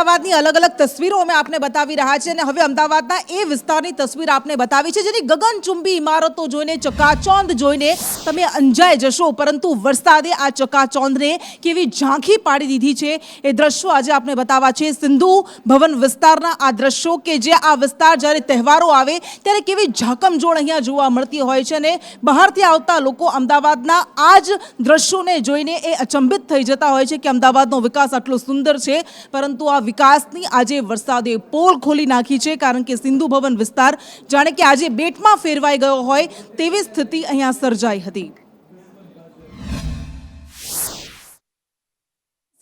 અમદાવાદની અલગ અલગ તસવીરો અમે આપને બતાવી રહ્યા છે અને હવે અમદાવાદના એ વિસ્તારની તસવીર આપને બતાવી છે જેની ગગનચુંબી ઇમારતો જોઈને, ચકાચોંધ જોઈને તમે અંજાઈ જશો. પરંતુ વરસાદે આ ચકાચોંધને કેવી ઝાંખી પાડી દીધી છે એ દ્રશ્યો આજે આપને બતાવવા છે. સિંધુ ભવન વિસ્તારના આ દ્રશ્યો કે જે આ વિસ્તાર જ્યારે તહેવારો આવે ત્યારે કેવી ઝાકમઝોળ અહીંયા જોવા મળતી હોય છે અને બહારથી આવતા લોકો અમદાવાદના આ જ દ્રશ્યોને જોઈને એ અચંબિત થઈ જતા હોય છે કે અમદાવાદનો વિકાસ આટલો સુંદર છે. પરંતુ આ વિકાસની આજે વરસાદે પોલ ખોલી નાખી છે, કારણ કે સિંધુ ભવન વિસ્તાર જાણે કે આજે બેટમાં ફેરવાઈ ગયો હોય તેવી સ્થિતિ અહીંયા સર્જાઈ હતી.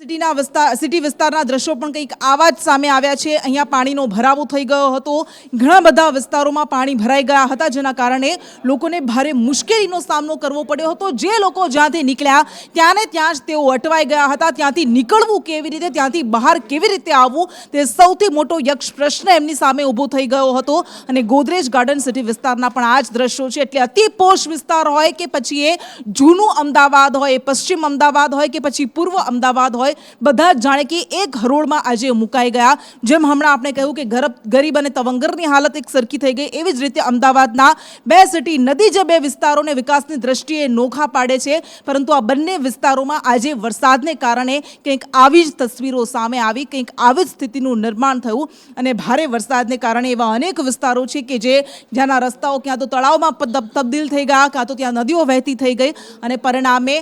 સિટીના વિસ્તાર સિટી વિસ્તારના દ્રશ્યો પણ કંઈક આવા જ સામે આવ્યા છે. અહીંયા પાણીનો ભરાવો થઈ ગયો હતો. ઘણા બધા વિસ્તારોમાં પાણી ભરાઈ ગયા હતા, જેના કારણે લોકોને ભારે મુશ્કેલીનો સામનો કરવો પડ્યો હતો. જે લોકો જ્યાંથી નીકળ્યા, ત્યાંને ત્યાં જ તેઓ અટવાઈ ગયા હતા. ત્યાંથી નીકળવું કેવી રીતે, ત્યાંથી બહાર કેવી રીતે આવવું, તે સૌથી મોટો યક્ષ પ્રશ્ન એમની સામે ઊભો થઈ ગયો હતો. અને ગોદરેજ ગાર્ડન સિટી વિસ્તારના પણ આ જ દ્રશ્યો છે. એટલે અતિ પોષ વિસ્તાર હોય કે પછી એ જૂનું અમદાવાદ હોય પશ્ચિમ અમદાવાદ હોય કે પછી પૂર્વ અમદાવાદ હોય બધા જાણે કે એક હરોળમાં આજે મુકાઈ ગયા. જેમ હમણાં આપણે કહ્યું કે ગરબ, ગરીબ અને તવંગરની હાલત એક સરખી થઈ ગઈ. એવી જ રીતે અમદાવાદના બે સિટી નદી જે બે વિસ્તારોને વિકાસની દ્રષ્ટિએ નોખા પાડે છે. પરંતુ આ બંને વિસ્તારોમાં આજે વરસાદને કારણે કંઈક આવી જ તસવીરો સામે આવી, કંઈક આવી જ સ્થિતિનું નિર્માણ થયું. અને ભારે વરસાદને કારણે એવા અનેક વિસ્તારો છે કે જે જ્યાંના રસ્તાઓ ક્યાં તો તળાવમાં તબદીલ થઈ ગયા કાં તો ત્યાં નદીઓ વહેતી થઈ ગઈ. અને પરિણામે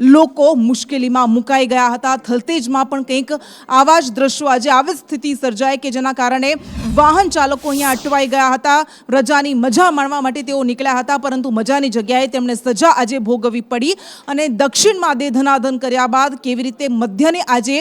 લોકો મુશ્કેલીમાં મુકાઈ ગયા હતા. થલતેજમાં પણ કંઈક આવા જ દ્રશ્યો આજે આવી સ્થિતિ સર્જાય કે જેના કારણે વાહન ચાલકો અહીંયા અટવાઈ ગયા હતા. રજાની મજા માણવા માટે તેઓ નીકળ્યા હતા, પરંતુ મજાની જગ્યાએ તેમણે સજા આજે ભોગવવી પડી અને દક્ષિણમાં દે ધનાધન કર્યા બાદ કેવી રીતે મધ્યને આજે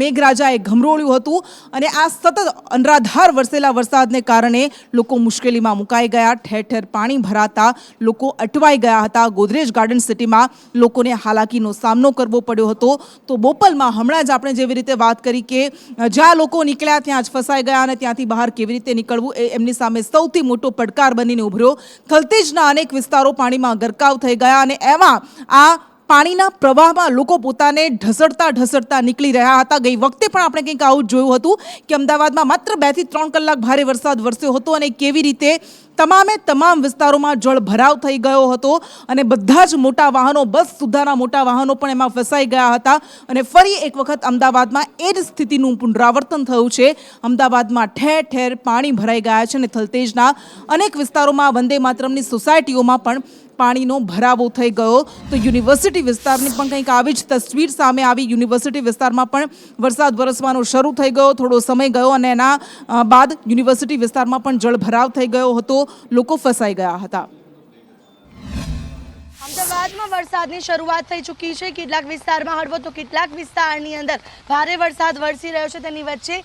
મેઘરાજાએ ઘમરોળ્યું હતું અને આ સતત અનરાધાર વરસેલા વરસાદને કારણે લોકો મુશ્કેલીમાં મુકાઈ ગયા. ઠેર ઠેર પાણી ભરાતા લોકો અટવાઈ ગયા હતા. ગોદરેજ ગાર્ડન સિટીમાં લોકોને હાલાકીનો સામનો કરવો પડ્યો હતો. તો બોપલમાં હમણાં જ આપણે જેવી રીતે વાત કરી કે જ્યાં લોકો નીકળ્યા ત્યાં જ ફસાઈ ગયા અને ત્યાંથી બહાર કેવી રીતે નીકળવું એ એમની સામે સૌથી મોટો પડકાર બનીને ઉભર્યો. થલતેજના અનેક વિસ્તારો પાણીમાં ગરકાવ થઈ ગયા અને એમાં આ પાણીના પ્રવાહમાં લોકો પોતાને ઢસડતા ઢસડતા નીકળી રહ્યા હતા. ગઈ વખતે પણ આપણે કંઈક આવું જોયું હતું કે અમદાવાદમાં માત્ર બેથી ત્રણ કલાક ભારે વરસાદ વરસ્યો હતો અને કેવી રીતે તમામે તમામ વિસ્તારોમાં જળ ભરાવ થઈ ગયો હતો અને બધા જ મોટા વાહનો, બસ સુધાના મોટા વાહનો પણ એમાં ફસાઈ ગયા હતા અને ફરી એક વખત અમદાવાદમાં એ જ સ્થિતિનું પુનરાવર્તન થયું છે. અમદાવાદમાં ઠેર ઠેર પાણી ભરાઈ ગયા છે અને થલતેજના અનેક વિસ્તારોમાં વંદે માતરમની સોસાયટીઓમાં પણ પાણીનો ભરાવો થઈ ગયો. તો યુનિવર્સિટી વિસ્તારની પણ કંઈક આવી જ તસવીર સામે આવી. યુનિવર્સિટી વિસ્તારમાં પણ વરસાદ વરસવાનો શરૂ થઈ ગયો. થોડો સમય ગયો અને એના બાદ યુનિવર્સિટી વિસ્તારમાં પણ જળભરાવ થઈ ગયો હતો. લોકો ફસાઈ ગયા હતા. અમદાવાદમાં વરસાદની શરૂઆત થઈ ચૂકી છે. કેટલાક વિસ્તારમાં હળવો તો કેટલાક વિસ્તારની અંદર ભારે વરસાદ વરસી રહ્યો છે. તેની વચ્ચે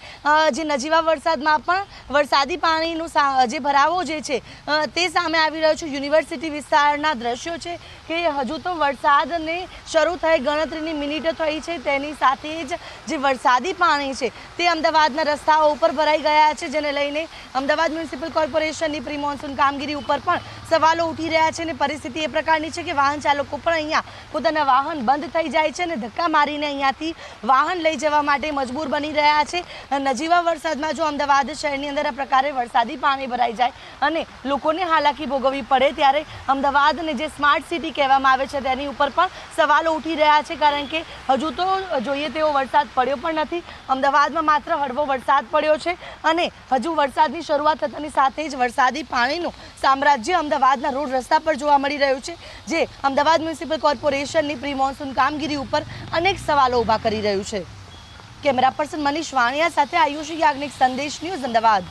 જે નજીવા વરસાદમાં પણ વરસાદી પાણીનું જે ભરાવો જે છે તે સામે આવી રહ્યો છે. યુનિવર્સિટી વિસ્તારના દ્રશ્યો છે કે હજુ તો વરસાદને શરૂ થઈ ગણતરીની મિનિટો થઈ છે. તેની સાથે જ જે વરસાદી પાણી છે તે અમદાવાદના રસ્તાઓ ઉપર ભરાઈ ગયા છે. જેને લઈને અમદાવાદ મ્યુનિસિપલ કોર્પોરેશનની પ્રી મોન્સૂન કામગીરી ઉપર પણ સવાલો ઉઠી રહ્યા છે અને પરિસ્થિતિ એ પ્રકારની છે કે વાહન ચાલકો પણ અહીંયા પોતાના વાહન બંધ થઈ જાય છે અને ધક્કા મારીને અહીંયાથી વાહન લઈ જવા માટે મજબૂર બની રહ્યા છે. નજીવા વરસાદમાં જો અમદાવાદ શહેરની અંદર આ પ્રકારે વરસાદી પાણી ભરાઈ જાય અને લોકોને હાલાકી ભોગવવી પડે ત્યારે અમદાવાદને જે સ્માર્ટ સિટી કહેવામાં આવે છે તેની ઉપર પણ સવાલો ઉઠી રહ્યા છે કારણ કે હજુ તો જોઈએ તેવો વરસાદ પડ્યો પણ નથી. અમદાવાદમાં માત્ર હળવો વરસાદ પડ્યો છે અને હજુ વરસાદની શરૂઆત થતાની સાથે જ વરસાદી પાણીનું સામ્રાજ્ય અમદાવાદના રોડ રસ્તા પર જોવા મળી રહ્યું છે, જે અમદાવાદ મ્યુનિસિપલ કોર્પોરેશનની પ્રી મોન્સૂન કામગીરી ઉપર અનેક સવાલો ઊભા કરી રહ્યું છે. કેમેરા પર્સન મનીષ વાણિયા સાથે આયુષ યાજ્ઞિક સંદેશ ન્યૂઝ અમદાવાદ.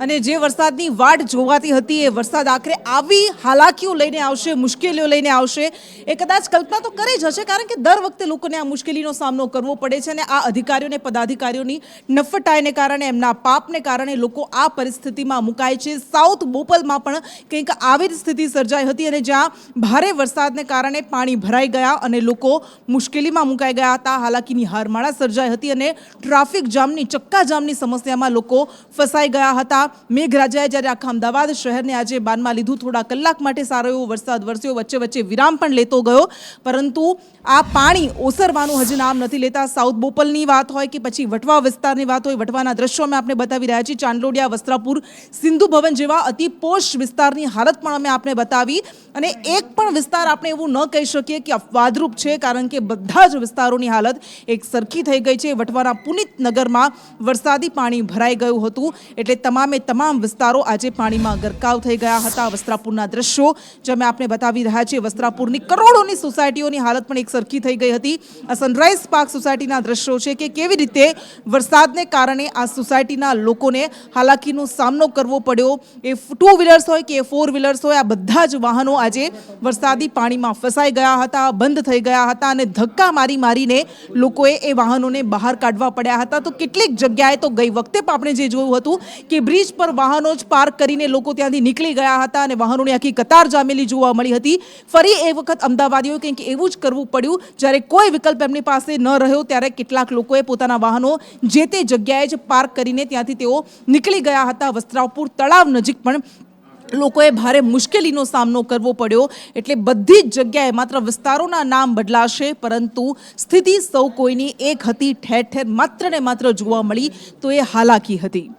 અને જે વરસાદની વાટ જોવાતી હતી એ વરસાદ આખરે આવી હાલાકીઓ લઈને આવશે, મુશ્કેલીઓ લઈને આવશે. એ કદાચ કલ્પના તો કરે જ હશે, કારણ કે દર વખતે લોકોને આ મુશ્કેલીનો સામનો કરવો પડે છે અને આ અધિકારીઓને, પદાધિકારીઓની નફટાઈને કારણે, એમના પાપને કારણે લોકો આ પરિસ્થિતિમાં મુકાય છે. સાઉથ બોપલમાં પણ કંઈક આવી જ સ્થિતિ સર્જાઈ હતી અને જ્યાં ભારે વરસાદને કારણે પાણી ભરાઈ ગયા અને લોકો મુશ્કેલીમાં મુકાઈ ગયા હતા. હાલાકીની હારમાળા સર્જાઈ હતી અને ટ્રાફિક જામની ચક્કા જામની સમસ્યામાં લોકો ફસાઈ ગયા હતા. મેઘરાજાએ જ્યારે આખા અમદાવાદ શહેરને આજે બાનમાં લીધું, થોડા કલાક માટે સારો એવો વરસાદ વરસ્યો, વચ્ચે વચ્ચે વિરામ પણ લેતો ગયો. પરંતુ આ પાણી ઓસરવાનું હજી નામ નથી લેતા. સાઉથ બોપલની વાત હોય કે પછી વટવા વિસ્તારની વાત હોય, વટવાના દ્રશ્યો અમે આપને બતાવી રહ્યા છીએ. ચાંદલોડિયા, વસ્ત્રાપુર, સિંધુ ભવન જેવા અતિ પોશ વિસ્તારની હાલત પણ અમે આપને બતાવી. અને એક પણ વિસ્તાર આપણે એવું ન કહી શકીએ કે અપવાદરૂપ છે, કારણ કે બધા જ વિસ્તારોની હાલત એક સરખી થઈ ગઈ છે. વટવાના પુનિત નગરમાં વરસાદી પાણી ભરાઈ ગયું હતું, એટલે તમામે તમામ વિસ્તારો આજે પાણીમાં ગરકાવ થઈ ગયા હતા. વસ્ત્રાપુરના દ્રશ્યો જે અમે આપને બતાવી રહ્યા છીએ, વસ્ત્રાપુરની કરોડોની સોસાયટીઓની હાલત પણ એક સરખી થઈ ગઈ હતી. આ સનરાઈઝ પાર્ક સોસાયટીના દ્રશ્યો છે કે કેવી રીતે વરસાદને કારણે આ સોસાયટીના લોકોને હાલાકીનો સામનો કરવો પડ્યો. એ ટુ વ્હીલર્સ હોય કે ફોર વ્હીલર્સ હોય, આ બધા જ વાહનો આજે વરસાદી પાણીમાં ફસાઈ ગયા હતા, બંધ થઈ ગયા હતા અને ધક્કા મારી મારીને લોકોએ એ વાહનોને બહાર કાઢવા પડ્યા હતા. તો કેટલીક જગ્યાએ તો ગઈ વખતે પણ આપણે જે જોયું હતું કે બ્રિજ પર વાહનો જ પાર્ક કરીને લોકો ત્યાંથી નીકળી ગયા હતા અને વાહનોની આખી કતાર જામેલી જોવા મળી હતી. ફરી એ વખત અમદાવાદીઓએ કંઈક એવું જ કરવું પડ્યું. જ્યારે કોઈ વિકલ્પ એમની પાસે ન રહ્યો, ત્યારે કેટલાક લોકોએ પોતાના વાહનો જે તે જગ્યાએ જ પાર્ક કરીને ત્યાંથી તેઓ નીકળી ગયા હતા. વસ્ત્રાપુર તળાવ નજીક પણ લોકોએ ભારે મુશ્કેલીનો સામનો કરવો પડ્યો. એટલે બધી જ જગ્યાએ માત્ર વિસ્તારોના નામ બદલાશે, પરંતુ સ્થિતિ સૌ કોઈની એક હતી. ઠેર ઠેર માત્ર ને માત્ર જોવા મળી તો એ હાલાકી હતી.